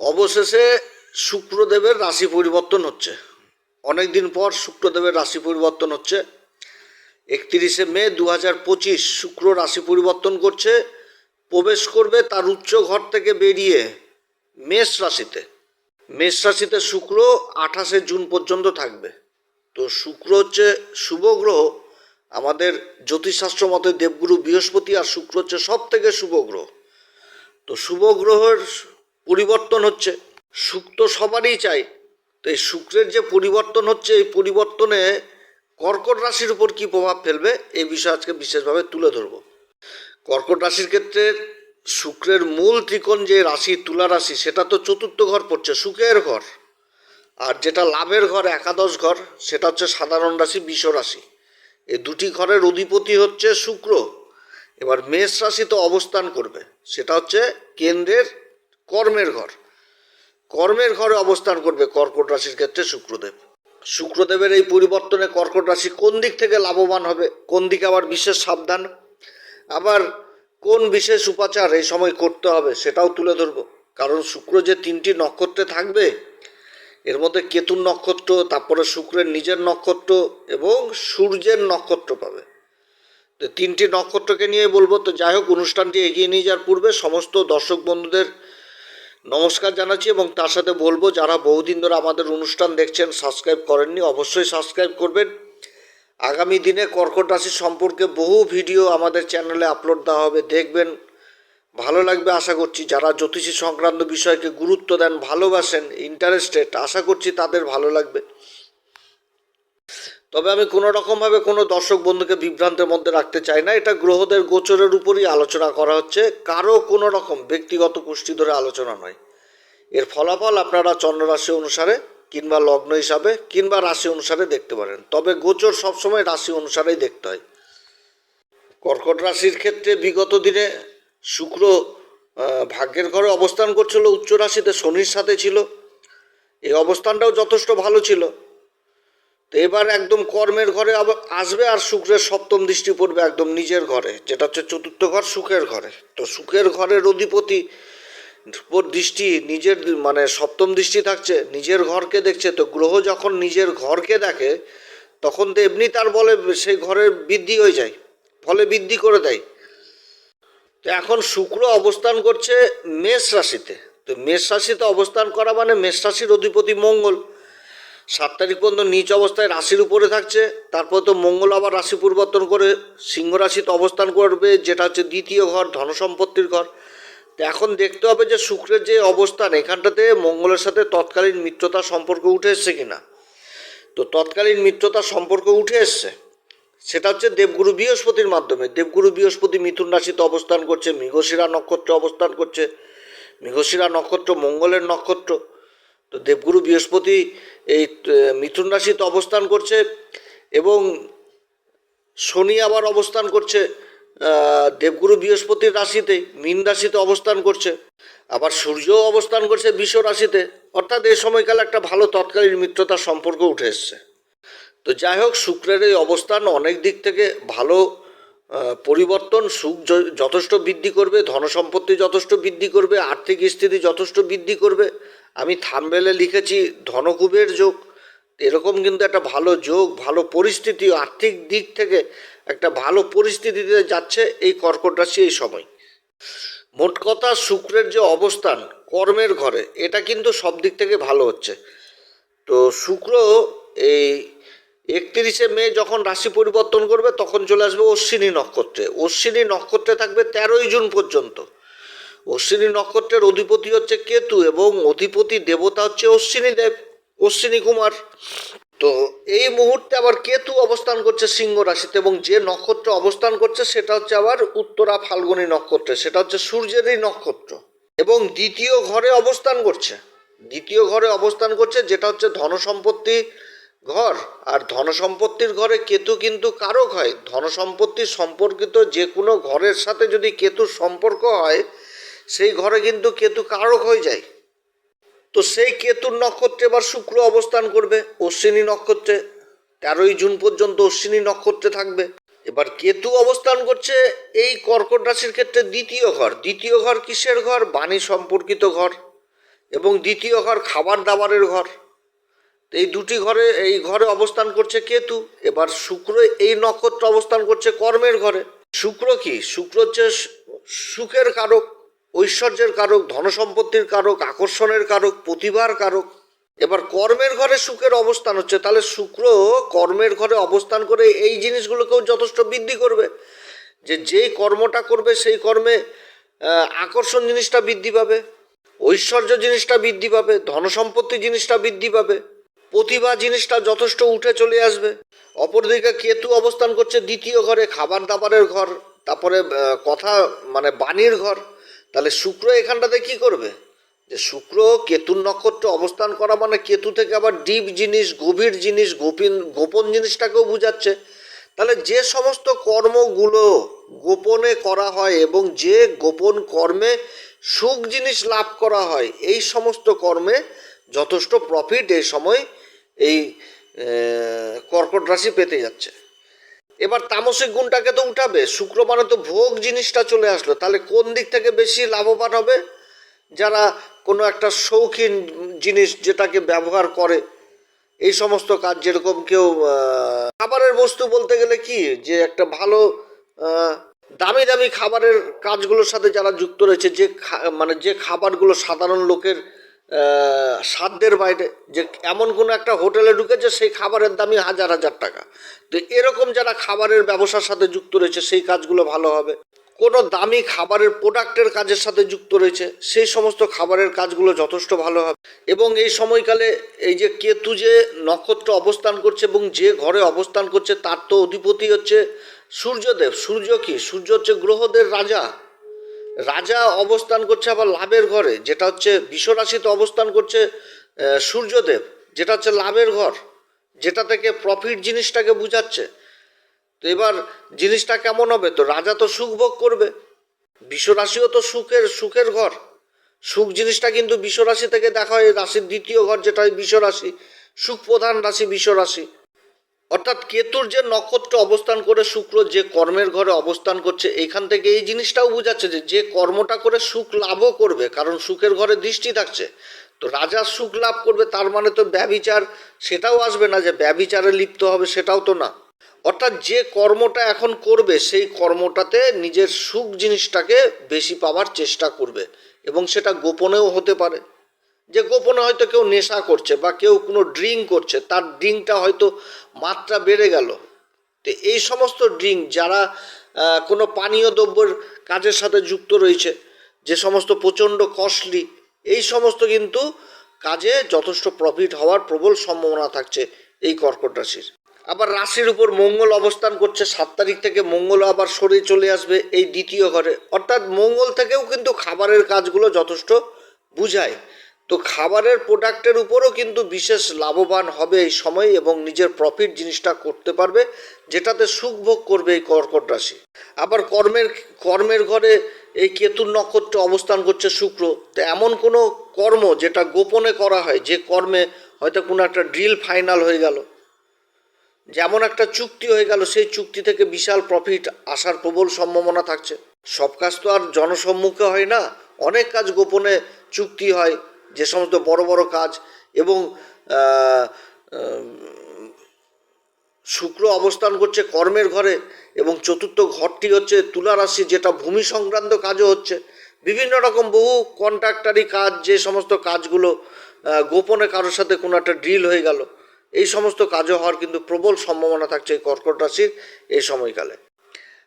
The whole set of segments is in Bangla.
অবশেষে শুক্রদেবের রাশি পরিবর্তন হচ্ছে। অনেক দিন পর শুক্রদেবের রাশি পরিবর্তন হচ্ছে। একত্রিশে মে দু হাজার পঁচিশ শুক্র রাশি পরিবর্তন করছে। প্রবেশ করবে তার উচ্চ ঘর থেকে বেরিয়ে মেষ রাশিতে। মেষ রাশিতে শুক্র আঠাশে জুন পর্যন্ত থাকবে। তো শুক্র হচ্ছে শুভ গ্রহ। আমাদের জ্যোতিষশাস্ত্র মতে দেবগুরু বৃহস্পতি আর শুক্র হচ্ছে সব থেকে শুভ গ্রহ। তো শুভ গ্রহের পরিবর্তন হচ্ছে। সুখ তো সবারই চাই। তো এই শুক্রের যে পরিবর্তন হচ্ছে, এই পরিবর্তনে কর্কট রাশির উপর কী প্রভাব ফেলবে, এই বিষয়ে আজকে বিশেষভাবে তুলে ধরব। কর্কট রাশির ক্ষেত্রে শুক্রের মূল ত্রিকোণ যে রাশি, তুলা রাশি, সেটা তো চতুর্থ ঘর পড়ছে, সুখের ঘর। আর যেটা লাভের ঘর, একাদশ ঘর, সেটা হচ্ছে সাধারণ রাশি, বিষ রাশি। এই দুটি ঘরের অধিপতি হচ্ছে শুক্র। এবার মেষ রাশি তো অবস্থান করবে। সেটা হচ্ছে কেন্দ্রের কর্মের ঘর। কর্মের ঘরে অবস্থান করবে কর্কট রাশির ক্ষেত্রে শুক্রদেব। শুক্রদেবের এই পরিবর্তনে কর্কট রাশি কোন দিক থেকে লাভবান হবে? কোন দিকে আবার বিশেষ সাবধান? আবার কোন বিশেষ উপাচার এই সময় করতে হবে সেটাও তুলে ধরবো। কারণ শুক্র যে তিনটি নক্ষত্রে থাকবে, এর মধ্যে কেতুর নক্ষত্র, তারপরে শুক্রের নিজের নক্ষত্র এবং সূর্যের নক্ষত্র পাবে। তো তিনটি নক্ষত্রকে নিয়ে বলব। তো যাই হোক, অনুষ্ঠানটি এগিয়ে নিয়ে যাওয়ার পূর্বে সমস্ত দর্শক বন্ধুদের নমস্কার জানাচ্ছি এবং তার সাথে বলব, যারা বহুদিন ধরে আমাদের অনুষ্ঠান দেখছেন সাবস্ক্রাইব করেননি, অবশ্যই সাবস্ক্রাইব করবেন। আগামী দিনে কর্কট রাশি সম্পর্কে বহু ভিডিও আমাদের চ্যানেলে আপলোড দেওয়া হবে, দেখবেন। ভালো লাগবে আশা করছি, যারা জ্যোতিষী সংক্রান্ত বিষয়কে গুরুত্ব দেন, ভালোবাসেন ইন্টারেস্টেড আশা করছি তাদের ভালো লাগবে। তবে আমি কোনো রকমভাবে কোনো দর্শক বন্ধুকে বিভ্রান্তের মধ্যে রাখতে চাই না। এটা গ্রহদের গোচরের উপরই আলোচনা করা হচ্ছে। কারও কোনো রকম ব্যক্তিগত পুষ্টি ধরে আলোচনা নয়। এর ফলাফল আপনারা চন্দ্ররাশি অনুসারে কিংবা লগ্ন হিসাবে কিংবা রাশি অনুসারে দেখতে পারেন। তবে গোচর সবসময় রাশি অনুসারেই দেখতে হয়। কর্কট রাশির ক্ষেত্রে বিগত দিনে শুক্র ভাগ্যের ঘরে অবস্থান করছিল, উচ্চ রাশিতে শনির সাথে ছিল। এই অবস্থানটাও যথেষ্ট ভালো ছিল। তো এবার একদম কর্মের ঘরে আবার আসবে আর শুক্রের সপ্তম দৃষ্টি পড়বে একদম নিজের ঘরে, যেটা হচ্ছে চতুর্থ ঘর সুখের ঘরে। তো সুখের ঘরের অধিপতি দৃষ্টি নিজের মানে সপ্তম দৃষ্টি থাকছে, নিজের ঘরকে দেখছে, তো গ্রহ যখন নিজের ঘরকে দেখে, তখন তো এমনি তার বলে সেই ঘরের বৃদ্ধি হয়ে যায়, ফলে বৃদ্ধি করে দেয়। তো এখন শুক্র অবস্থান করছে মেষ রাশিতে, তো মেষ রাশিতে অবস্থান করা মানে মেষ রাশির অধিপতি মঙ্গল। সাত তারিখ পর্যন্ত নিচ অবস্থায় রাশির উপরে থাকছে, তারপর তো মঙ্গল আবার রাশি পরিবর্তন করে সিংহ রাশিতে অবস্থান করবে, যেটা হচ্ছে দ্বিতীয় ঘর, ধনসম্পত্তির ঘর। তো এখন দেখতে হবে যে শুক্রের যে অবস্থান, এখানটাতে মঙ্গলের সাথে তৎকালীন মিত্রতার সম্পর্ক উঠে এসছে কিনা। তো তৎকালীন মিত্রতার সম্পর্ক উঠে এসছে, সেটা হচ্ছে দেবগুরু বৃহস্পতির মাধ্যমে। দেবগুরু বৃহস্পতি মিথুন রাশিতে অবস্থান করছে, মৃগশিরা নক্ষত্রে অবস্থান করছে। মৃগশিরা নক্ষত্র মঙ্গলের নক্ষত্র। তো দেবগুরু বৃহস্পতি এই মিথুন রাশিতে অবস্থান করছে এবং শনি আবার অবস্থান করছে দেবগুরু বৃহস্পতির রাশিতে, মীন রাশিতে অবস্থান করছে, আবার সূর্যও অবস্থান করছে বিশ্ব রাশিতে, অর্থাৎ এই সময়কালে একটা ভালো তৎকালীন মিত্রতার সম্পর্ক উঠে এসছে। তো যাই হোক, শুক্রের এই অবস্থান অনেক দিক থেকে ভালো পরিবর্তন, সুখ যথেষ্ট বৃদ্ধি করবে, ধনসম্পত্তি যথেষ্ট বৃদ্ধি করবে, আর্থিক স্থিতি যথেষ্ট বৃদ্ধি করবে। আমি থামবেলে লিখেছি, ধনকুবের যোগ, এরকম কিন্তু একটা ভালো যোগ, ভালো পরিস্থিতি, আর্থিক দিক থেকে একটা ভালো পরিস্থিতিতে যাচ্ছে এই কর্কট রাশি এই সময়। মোট কথা, শুক্রের যে অবস্থান, কর্মের ঘরে, এটা কিন্তু সব দিক থেকে ভালো হচ্ছে। তো শুক্র এই একত্রিশে মে যখন রাশি পরিবর্তন করবে, তখন চলে আসবে অশ্বিনী নক্ষত্রে। অশ্বিনী নক্ষত্রে থাকবে তেরোই জুন পর্যন্ত। অশ্বিনী নক্ষত্রের অধিপতি হচ্ছে কেতু এবং অধিপতি দেবতা হচ্ছে অশ্বিনী দেব, অশ্বিনী কুমার। তো এই মুহূর্তে আবার কেতু অবস্থান করছে সিংহ রাশিতে এবং যে নক্ষত্র অবস্থান করছে, সেটা হচ্ছে আবার উত্তরা ফাল্গুনী নক্ষত্রে, সেটা হচ্ছে সূর্যেরই নক্ষত্র। এবং দ্বিতীয় ঘরে অবস্থান করছে। দ্বিতীয় ঘরে অবস্থান করছে, যেটা হচ্ছে ধনসম্পত্তি ঘর। আর ধনসম্পত্তির ঘরে কেতু কিন্তু কারক হয়। ধনসম্পত্তি সম্পর্কিত যে কোনো ঘরের সাথে যদি কেতুর সম্পর্ক হয়, সেই ঘরে কিন্তু কেতু কারক হয়ে যায়। তো সেই কেতুর নক্ষত্রে এবার শুক্র অবস্থান করবে, অশ্বিনী নক্ষত্রে। তেরোই জুন পর্যন্ত অশ্বিনী নক্ষত্রে থাকবে। এবার কেতু অবস্থান করছে এই কর্কট রাশির ক্ষেত্রে দ্বিতীয় ঘর। দ্বিতীয় ঘর কিসের ঘর? বাণী সম্পর্কিত ঘর। এবং দ্বিতীয় ঘর খাবার দাবারের ঘর। এই দুটি ঘরে, এই ঘরে অবস্থান করছে কেতু, এবার শুক্র এই নক্ষত্র অবস্থান করছে কর্মের ঘরে। শুক্র কি? শুক্র হচ্ছে সুখের কারক, ঐশ্বর্যের কারক, ধনসম্পত্তির কারক, আকর্ষণের কারক, প্রতিভার কারক। এবার কর্মের ঘরে সুখের অবস্থান হচ্ছে, তাহলে শুক্র কর্মের ঘরে অবস্থান করে এই জিনিসগুলোকেও যথেষ্ট বৃদ্ধি করবে। যে যেই কর্মটা করবে, সেই কর্মে আকর্ষণ জিনিসটা বৃদ্ধি পাবে, ঐশ্বর্য জিনিসটা বৃদ্ধি পাবে, ধনসম্পত্তি জিনিসটা বৃদ্ধি পাবে। প্রতিভা জিনিসটা যথেষ্ট উঠে চলে আসবে। অপরদিকে কেতু অবস্থান করছে দ্বিতীয় ঘরে, খাবার দাবারের ঘর, তারপরে কথা মানে বাণীর ঘর। তাহলে শুক্র এখানটাতে কি করবে? যে শুক্র কেতুর নক্ষত্র অবস্থান করা মানে কেতু থেকে আবার ডিপ জিনিস, গভীর জিনিস, গোপীন, গোপন জিনিসটাকেও বুঝাচ্ছে। তাহলে যে সমস্ত কর্মগুলো গোপনে করা হয় এবং যে গোপন কর্মে সুখ জিনিস লাভ করা হয়, এই সমস্ত কর্মে যথেষ্ট প্রফিট এই সময় এই কর্কট রাশি পেতে যাচ্ছে। এবার তামসিক গুণটাকে তো উঠাবে শুক্র মানে তো ভোগ জিনিসটা চলে আসলো, তাহলে কোন দিক থেকে বেশি লাভবান হবে? যারা কোনো একটা শৌখিন জিনিস যেটাকে ব্যবহার করে, এই সমস্ত কাজ যেরকম কেউ খাবারের বস্তু বলতে গেলে কি? যে একটা ভালো দামি দামি খাবারের কাজগুলোর সাথে যারা যুক্ত রয়েছে, যে মানে যে খাবারগুলো সাধারণ লোকের সাধ্যের বাইরে যে এমন কোনো একটা হোটেলে ঢুকেছে, সেই খাবারের দামই হাজার হাজার টাকা। তো এরকম যারা খাবারের ব্যবসার সাথে যুক্ত রয়েছে, সেই কাজগুলো ভালো হবে। কোনো দামি খাবারের প্রোডাক্টের কাজের সাথে যুক্ত রয়েছে, সেই সমস্ত খাবারের কাজগুলো যথেষ্ট ভালো হবে। এবং এই সময়কালে এই যে কেতু যে নক্ষত্র অবস্থান করছে এবং যে ঘরে অবস্থান করছে, তার তো অধিপতি হচ্ছে সূর্যদেব। সূর্য কি? সূর্য হচ্ছে গ্রহদের রাজা। রাজা অবস্থান করছে আবার লাভের ঘরে, যেটা হচ্ছে বিশ্বরাশিতে অবস্থান করছে সূর্যদেব, যেটা হচ্ছে লাভের ঘর, যেটা থেকে প্রফিট জিনিসটাকে বুঝাচ্ছে। তো এবার জিনিসটা কেমন হবে? তো রাজা তো সুখ ভোগ করবে, বিশ্বরাশিও তো সুখের সুখের ঘর। সুখ জিনিসটা কিন্তু বিশ্বরাশি থেকে দেখা হয়, রাশির দ্বিতীয় ঘর যেটা হয় বিশ্বরাশি, সুখ প্রধান রাশি বিশ্বরাশি। অর্থাৎ কেতুর যে নক্ষত্র অবস্থান করে শুক্র, যে কর্মের ঘরে অবস্থান করছে এইখান থেকে এই জিনিসটাও বোঝাচ্ছে যে যে কর্মটা করে সুখ লাভও করবে, কারণ সুখের ঘরে দৃষ্টি থাকছে। তো রাজা সুখ লাভ করবে, তার মানে তো ব্যবিচার, সেটাও আসবে না যে ব্যবিচারে লিপ্ত হবে, সেটাও তো না। অর্থাৎ যে কর্মটা এখন করবে, সেই কর্মটাতে নিজের সুখ জিনিসটাকে বেশি পাওয়ার চেষ্টা করবে, এবং সেটা গোপনেও হতে পারে। যে গোপনে হয়তো কেউ নেশা করছে বা কেউ কোনো ড্রিঙ্ক করছে, তার ড্রিঙ্কটা হয়তো মাত্রা বেড়ে গেল। তো এই সমস্ত ড্রিঙ্ক যারা কোনো পানীয় দ্রব্যের কাজের সাথে যুক্ত রয়েছে, যে সমস্ত প্রচণ্ড কস্টলি এই সমস্ত কিন্তু কাজে যথেষ্ট প্রফিট হওয়ার প্রবল সম্ভাবনা থাকছে এই কর্কট রাশির। আবার রাশির উপর মঙ্গল অবস্থান করছে, সাত তারিখ থেকে মঙ্গল আবার সরে চলে আসবে এই দ্বিতীয় ঘরে। অর্থাৎ মঙ্গল থেকেও কিন্তু খাবারের কাজগুলো যথেষ্ট বুঝায়। তো খাবারের প্রোডাক্টের উপরও কিন্তু বিশেষ লাভবান হবে এই সময় এবং নিজের প্রফিট জিনিসটা করতে পারবে, যেটাতে সুখ ভোগ করবে এই কর্কট রাশি। আবার কর্মের কর্মের ঘরে এই কেতুর নক্ষত্র অবস্থান করছে শুক্র, তো এমন কোনো কর্ম যেটা গোপনে করা হয়, যে কর্মে হয়তো কোনো একটা ড্রিল ফাইনাল হয়ে গেল, যেমন একটা চুক্তি হয়ে গেল, সেই চুক্তি থেকে বিশাল প্রফিট আসার প্রবল সম্ভাবনা থাকছে। সব কাজ তো আর জনসম্মুখে হয় না, অনেক কাজ গোপনে চুক্তি হয় যে সমস্ত বড় বড় কাজ এবং শুক্র অবস্থান করছে কর্মের ঘরে এবং চতুর্থ ঘরটি হচ্ছে তুলা রাশি যেটা ভূমি সংক্রান্ত কাজও হচ্ছে। বিভিন্ন রকম বহু কন্ট্রাক্টারি কাজ, যে সমস্ত কাজগুলো গোপনে কারোর সাথে কোনো একটা ড্রিল হয়ে গেল, এই সমস্ত কাজও হওয়ার কিন্তু প্রবল সম্ভাবনা থাকছে এই কর্কট রাশির এই সময়কালে।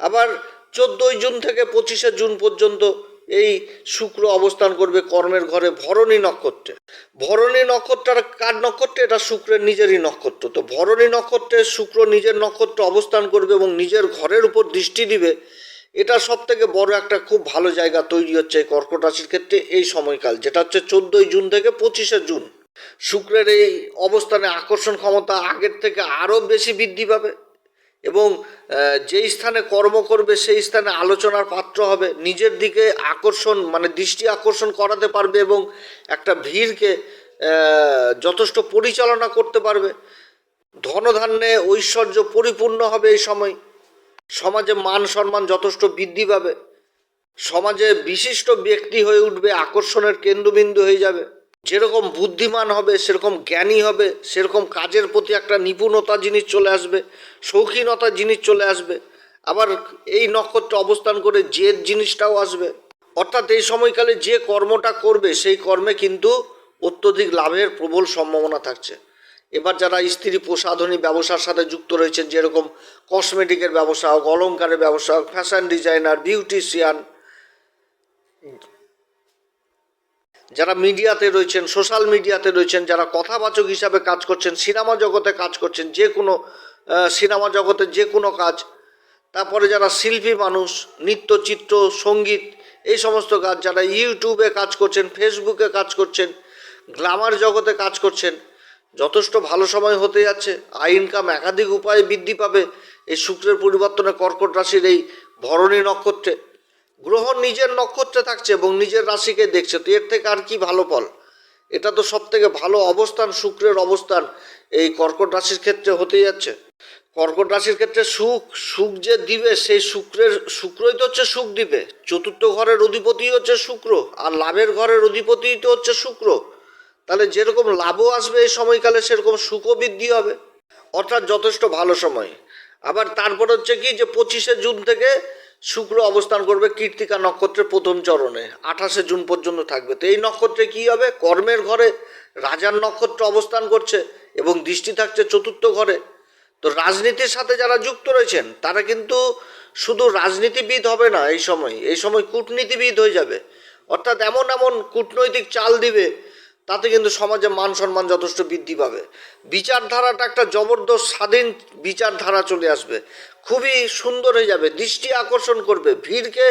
আবার চোদ্দোই জুন থেকে পঁচিশে জুন পর্যন্ত এই শুক্র অবস্থান করবে কর্মের ঘরে ভরণী নক্ষত্রে। ভরণী নক্ষত্র কার নক্ষত্রে? এটা শুক্রের নিজেরই নক্ষত্র। তো ভরণী নক্ষত্রে শুক্র নিজের নক্ষত্র অবস্থান করবে এবং নিজের ঘরের উপর দৃষ্টি দিবে। এটা সব থেকে বড় একটা খুব ভালো জায়গা তৈরি হচ্ছে এই কর্কট রাশির ক্ষেত্রে এই সময়কাল, যেটা হচ্ছে চোদ্দোই জুন থেকে পঁচিশে জুন। শুক্রের এই অবস্থানে আকর্ষণ ক্ষমতা আগের থেকে আরও বেশি বৃদ্ধি পাবে। এবং যেই স্থানে কর্ম করবে সেই স্থানে আলোচনার পাত্র হবে। নিজের দিকে আকর্ষণ মানে দৃষ্টি আকর্ষণ করাতে পারবে এবং একটা ভিড়কে যথেষ্ট পরিচালনা করতে পারবে। ধনধান্যে ঐশ্বর্য পরিপূর্ণ হবে এই সময়। সমাজে মান সম্মান যথেষ্ট বৃদ্ধি পাবে। সমাজে বিশিষ্ট ব্যক্তি হয়ে উঠবে, আকর্ষণের কেন্দ্রবিন্দু হয়ে যাবে। যেরকম বুদ্ধিমান হবে, সেরকম জ্ঞানী হবে, সেরকম কাজের প্রতি একটা নিপুণতা জিনিস চলে আসবে, শৌখিনতা জিনিস চলে আসবে। আবার এই নক্ষত্রে অবস্থান করে জেদ জিনিসটাও আসবে। অর্থাৎ এই সময়কালে যে কর্মটা করবে, সেই কর্মে কিন্তু অত্যধিক লাভের প্রবল সম্ভাবনা থাকছে। এবার যারা স্ত্রী প্রসাধনী ব্যবসার সাথে যুক্ত রয়েছেন, যেরকম কসমেটিকের ব্যবসা হোক অলঙ্কারের ব্যবসা হোক ফ্যাশন ডিজাইনার বিউটিশিয়ান যারা মিডিয়াতে রয়েছেন, সোশ্যাল মিডিয়াতে রয়েছেন, যারা কথাবাচক হিসাবে কাজ করছেন, সিনেমা জগতে কাজ করছেন, যে কোনো সিনেমা জগতে যে কোনো কাজ, তারপরে যারা শিল্পী মানুষ, নৃত্য, চিত্র, সংগীত, এই সমস্ত কাজ, যারা ইউটিউবে কাজ করছেন, ফেসবুকে কাজ করছেন, গ্লামার জগতে কাজ করছেন, যথেষ্ট ভালো সময় হতে যাচ্ছে, আয় ইনকাম একাধিক উপায়ে বৃদ্ধি পাবে, এই শুক্রের পরিবর্তনে কর্কট রাশির এই ভরণী নক্ষত্রে। গ্রহ নিজের নক্ষত্রে থাকছে এবং নিজের রাশিকে দেখছে, তো এর থেকে আর কি ভালো ফল? এটা তো সব থেকে ভালো অবস্থান, শুক্রের অবস্থান। এই কর্কট রাশির ক্ষেত্রে হতে যাচ্ছে। কর্কট রাশির ক্ষেত্রে সুখ সুখ যে দিবে, সেই শুক্রের, শুক্রই তো হচ্ছে সুখ দিবে। চতুর্থ ঘরের অধিপতি হচ্ছে শুক্র, আর লাভের ঘরের অধিপতি তো হচ্ছে শুক্র। তাহলে যেরকম লাভও আসবে এই সময়কালে, সেরকম সুখও বৃদ্ধি হবে। অর্থাৎ যথেষ্ট ভালো সময়। আবার তারপর হচ্ছে কি যে পঁচিশে জুন থেকে শুক্র অবস্থান করবে কীর্তিকা নক্ষত্রের প্রথম চরণে, আঠাশে জুন পর্যন্ত থাকবে। তো এই নক্ষত্রে কি হবে? কর্মের ঘরে রাজার নক্ষত্র অবস্থান করছে এবং দৃষ্টি থাকছে চতুর্থ ঘরে। তো রাজনীতির সাথে যারা যুক্ত রয়েছেন, তারা কিন্তু শুধু রাজনীতিবিদ হবে না এই সময় এই সময় কূটনীতিবিদ হয়ে যাবে। অর্থাৎ এমন এমন কূটনৈতিক চাল দিবে, তাতে কিন্তু সমাজে মান সম্মান যথেষ্ট বৃদ্ধি পাবে। বিচারধারাটা একটা জবরদস্ত স্বাধীন বিচারধারা চলে আসবে। খুবই সুন্দর হয়ে যাবে, দৃষ্টি আকর্ষণ করবে, ভিড়কে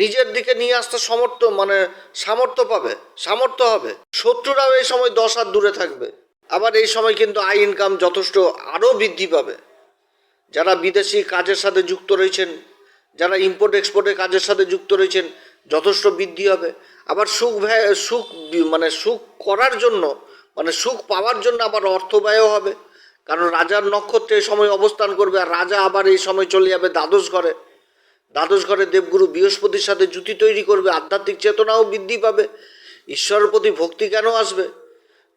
নিজের দিকে নিয়ে আসতে সমর্থ মানে সামর্থ্য পাবে, সামর্থ্য হবে। শত্রুরাও এই সময় দশ হাত দূরে থাকবে, আবার এই সময় কিন্তু আয় ইনকাম যথেষ্ট আরও বৃদ্ধি পাবে। যারা বিদেশি কাজের সাথে যুক্ত রয়েছেন, যারা ইম্পোর্ট এক্সপোর্টের কাজের সাথে যুক্ত রয়েছেন, যথেষ্ট বৃদ্ধি হবে। আবার সুখ সুখ মানে সুখ করার জন্য মানে সুখ পাওয়ার জন্য আবার অর্থ ব্যয়ও হবে। কারণ রাজার নক্ষত্রে এই সময় অবস্থান করবে আর রাজা আবার এই সময় চলে যাবে দ্বাদশ ঘরে। দ্বাদশ ঘরে দেবগুরু বৃহস্পতির সাথে জুতি তৈরি করবে, আধ্যাত্মিক চেতনাও বৃদ্ধি পাবে, ঈশ্বরের প্রতি ভক্তি কেন আসবে?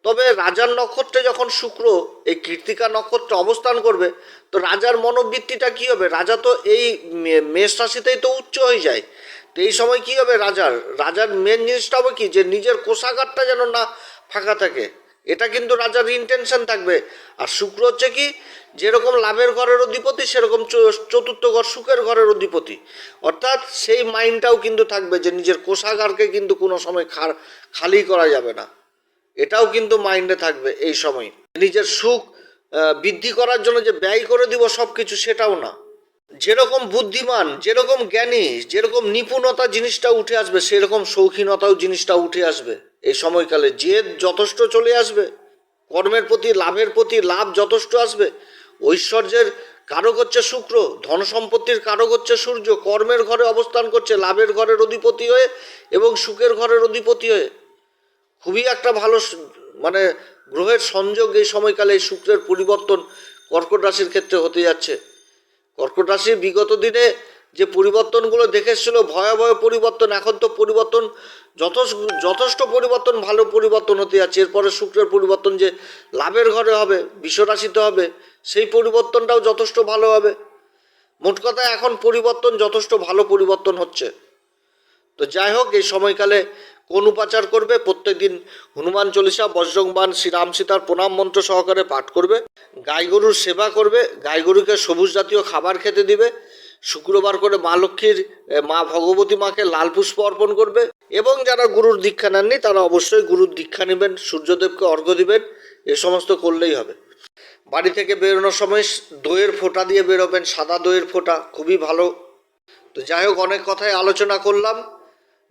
তবে রাজার নক্ষত্রে যখন শুক্র এই কীর্তিকা নক্ষত্রে অবস্থান করবে, তো রাজার মনোবৃত্তিটা কি হবে? রাজা তো এই মেষ রাশিতেই তো উচ্চ হয়ে যায়। তো এই সময় কি হবে রাজার? রাজার মেন জিনিসটা হবে কি? যে নিজের কোষাগারটা যেন না ফাঁকা থাকে। এটা কিন্তু রাজার ইন্টেনশন থাকবে। আর শুক্র হচ্ছে কি, যেরকম লাভের ঘরের অধিপতি, সেরকম চতুর্থ ঘর সুখের ঘরের অধিপতি। অর্থাৎ সেই মাইন্ডটাও কিন্তু থাকবে যে নিজের কোষাগারকে কিন্তু কোনো সময় খালি করা যাবে না। এটাও কিন্তু মাইন্ডে থাকবে এই সময়। নিজের সুখ বৃদ্ধি করার জন্য যে ব্যয় করে দিব সব কিছু সেটাও না। যেরকম বুদ্ধিমান, যেরকম জ্ঞানী, যেরকম নিপুণতা জিনিসটা উঠে আসবে, সেরকম শৌখিনতাও জিনিসটা উঠে আসবে। এই সময়কালে জেদ যথেষ্ট চলে আসবে, কর্মের প্রতি, লাভের প্রতি লাভ যথেষ্ট আসবে, ঐশ্বর্যের কারক হচ্ছে শুক্র, ধন সম্পত্তির কারক হচ্ছে সূর্য, কর্মের ঘরে অবস্থান করছে, লাভের ঘরের অধিপতি হয়ে এবং সুখের ঘরের অধিপতি হয়ে। খুবই একটা ভালো মানে গ্রহের সংযোগ এই সময়কালে এই শুক্রের পরিবর্তন কর্কট রাশির ক্ষেত্রে হতে যাচ্ছে। কর্কট রাশির বিগত দিনে যে পরিবর্তনগুলো দেখেছিল, ভয়াবহ পরিবর্তন, এখন তো পরিবর্তন যথেষ্ট যথেষ্ট পরিবর্তন, ভালো পরিবর্তন হতে যাচ্ছে। এরপরে শুক্রের পরিবর্তন যে লাভের ঘরে হবে বিশ্বরাশিতে হবে, সেই পরিবর্তনটাও যথেষ্ট ভালো হবে। মোট কথা এখন পরিবর্তন, যথেষ্ট ভালো পরিবর্তন হচ্ছে। তো যাই হোক, এই সময়কালে কোন উপাচার করবে? প্রত্যেকদিন হনুমান চল্লিশা বজ্রংবান শ্রীরাম সীতার প্রণাম মন্ত্র সহকারে পাঠ করবে। গাই গরুর সেবা করবে। গাই গরুকে সবুজ জাতীয় খাবার খেতে দিবে। শুক্রবার করে মা লক্ষ্মীর মা ভগবতী মাকে লাল পুষ্প অর্পণ করবে এবং যারা গুরুর দীক্ষা নেননি, তারা অবশ্যই গুরুর দীক্ষা নেবেন, সূর্যদেবকে অর্ঘ্য দিবেন, এ সমস্ত করলেই হবে। বাড়ি থেকে বেরোনোর সময় দইয়ের ফোঁটা দিয়ে বেরোবেন, সাদা দইয়ের ফোঁটা, খুবই ভালো। তো যাই হোক, অনেক কথাই আলোচনা করলাম।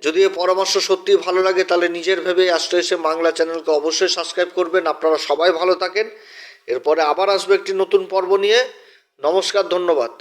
যদি এ পরামর্শ সত্যিই ভালো লাগে, তাহলে নিজের ভেবে আসতে এসে বাংলা চ্যানেলকে অবশ্যই সাবস্ক্রাইব করবেন। আপনারা সবাই ভালো থাকেন। এরপরে আবার আসবে একটি নতুন পর্ব নিয়ে। নমস্কার, ধন্যবাদ।